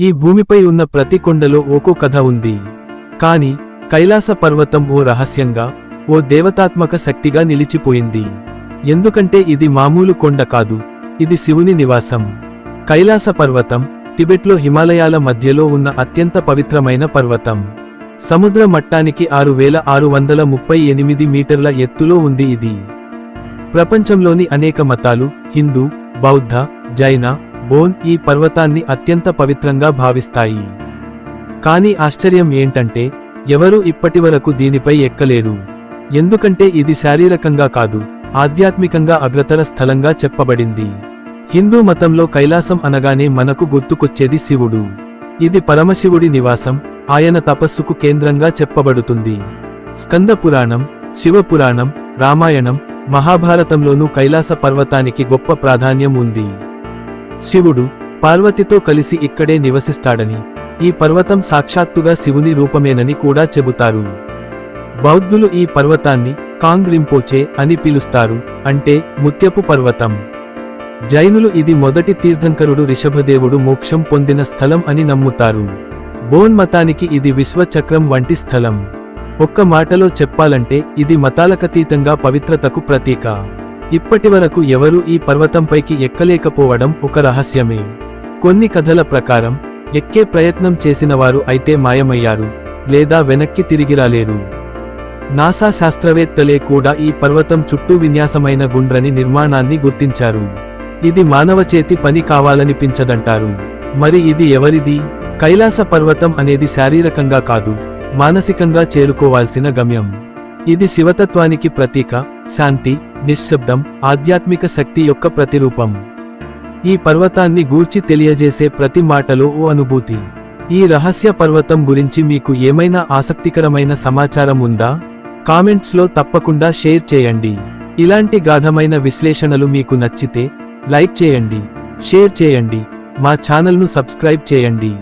ఈ భూమిపై ఉన్న ప్రతి కొండలో ఓకో కథ ఉంది. కాని కైలాస పర్వతం ఓ రహస్యంగా ఓ దేవతాత్మక శక్తిగా నిలిచిపోయింది. ఎందుకంటే ఇది మామూలు కొండ కాదు ఇది శివుని నివాసం. కైలాస పర్వతం టిబెట్లో హిమాలయాల మధ్యలో ఉన్న అత్యంత పవిత్రమైన పర్వతం. సముద్ర మట్టానికి ఆరు వేల ఆరు వందల ముప్పై ఎనిమిది మీటర్ల ఎత్తులో ఉంది ఇది. ప్రపంచంలోని అనేక మతాలు హిందూ బౌద్ధ జైన బోన్ ఈ పర్వతాన్ని అత్యంత పవిత్రంగా భావిస్తాయి. కానీ ఆశ్చర్యం ఏంటంటే ఎవరూ ఇప్పటివరకు దీనిపై ఎక్కలేరు ఎందుకంటే ఇది శారీరకంగా కాదు ఆధ్యాత్మికంగా అగ్రతర స్థలంగా చెప్పబడింది. హిందూ మతంలో కైలాసం అనగానే మనకు గుర్తుకొచ్చేది శివుడు. ఇది పరమశివుడి నివాసం ఆయన తపస్సుకు కేంద్రంగా చెప్పబడుతుంది. స్కంద పురాణం శివపురాణం రామాయణం మహాభారతంలోనూ కైలాస పర్వతానికి గొప్ప ప్రాధాన్యం ఉంది. శివుడు పార్వతితో కలిసి ఇక్కడే నివసిస్తాడని ఈ పర్వతం సాక్షాత్తుగా శివుని రూపమేనని కూడా చెబుతారు. బౌద్ధులు ఈ పర్వతాన్ని కాంగ్ రింపోచే అని పిలుస్తారు అంటే ముత్యపు పర్వతం. జైనులు ఇది మొదటి తీర్థంకరుడు రిషభదేవుడు మోక్షం పొందిన స్థలం అని నమ్ముతారు. బోన్ మతానికి ఇది విశ్వచక్రం వంటి స్థలం. ఒక్క మాటలో చెప్పాలంటే ఇది మతాలకతీతంగా పవిత్రతకు ప్రతీక. ఇప్పటివరకు ఎవరూ ఈ పర్వతంపైకి ఎక్కలేకపోవడం ఒక రహస్యమే. కొన్ని కథల ప్రకారం ఎక్కే ప్రయత్నం చేసిన వారు అయితే మాయమయ్యారు లేదా వెనక్కి తిరిగిరాలేరు నాసా శాస్త్రవేత్తలే కూడా ఈ పర్వతం చుట్టూ విన్యాసమైన గుండ్రని నిర్మాణాన్ని గుర్తించారు. ఇది మానవ చేతి పని కావాలనిపించదంటారు. మరి ఇది ఎవరిది? కైలాస పర్వతం అనేది శారీరకంగా కాదు మానసికంగా చేరుకోవాల్సిన గమ్యం. ఇది శివతత్వానికి ప్రతీక శాంతి నిశ్శబ్దం ఆధ్యాత్మిక శక్తి యొక్క ప్రతిరూపం. ఈ పర్వతాన్ని గూర్చి తెలియజేసే ప్రతి మాటలో ఓ అనుభూతి. ఈ రహస్య పర్వతం గురించి మీకు ఏమైనా ఆసక్తికరమైన సమాచారం ఉందా? కామెంట్స్లో తప్పకుండా షేర్ చేయండి. ఇలాంటి గాఢమైన విశ్లేషణలు మీకు నచ్చితే లైక్ చేయండి షేర్ చేయండి మా ఛానల్ను సబ్స్క్రైబ్ చేయండి.